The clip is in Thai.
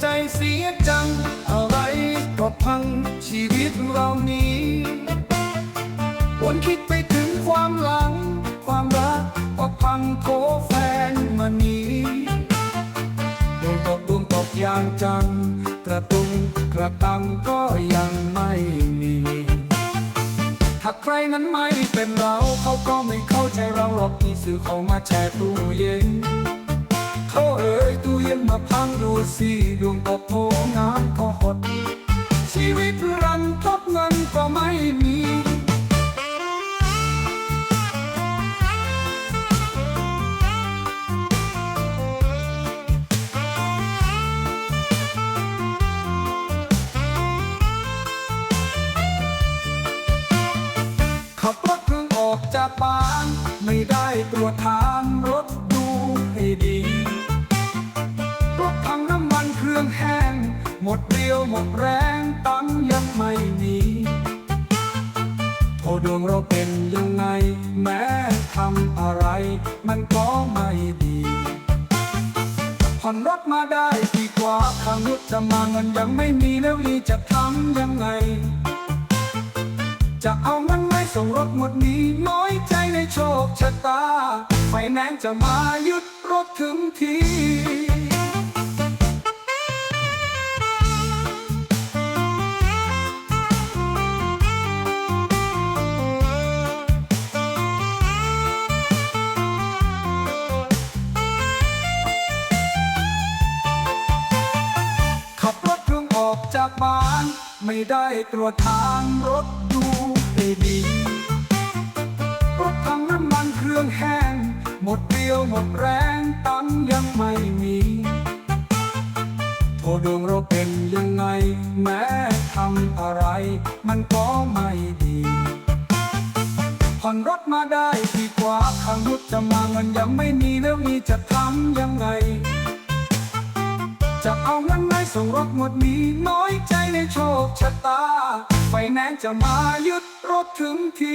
ใจเสียจัง อะไรก็พังชีวิตเรานี้วนคิดไปถึงความหลัง ความรักก็พังโทแฟนมานี้ดวงตกดวงตกอย่างจัง กระตุงกระตังก็ยังไม่มีถ้าใครนั้นไม่เป็นเรา เขาก็ไม่เข้าใจเราหรอกมีสื่อเขามาแชร์ตู้เย็น เขาเอ่ยตู้เย็นมาพังดูสิดวงตกโถงานก็หด ชีวิตรันทดเงินก็ไม่มีขับรถเพิ่งออกจากบ้าน ไม่ได้ตรวจทาง รื่องแห้ง หมดเรียวหมดแรงตังยังไม่มีโทษดวงเราเป็นยังไง แม้ทำอะไร มันก็ไม่ดีผ่อนรถมาได้ดีกว่าทางรถจะมาเงินยังไม่มีแล้วนี่จะทำยังไง จะเอาเงินไม่ส่งรถหมดนี้น้อยใจในโชคชะตา ไฟแนนซ์จะมายึดรถถึงทีากบ้านไม่ได้ตรวจทางรถดูให้ดีรถพังน้ำมันเครื่องแห้ง หมดเรียวหมดแรงตังยังไม่มีโทษดวงเราเป็นยังไง แม้ทำอะไร มันก็ไม่ดีผ่อนรถมาได้ดีกว่าข้างรถจะมาเงินยังไม่มีแล้วนี่จะทำยังไง จะเอาเงินไงส่งรถหมดนี้น้อยใจในโชคชะตา ไฟแนนซ์จะมายึดรถถึงที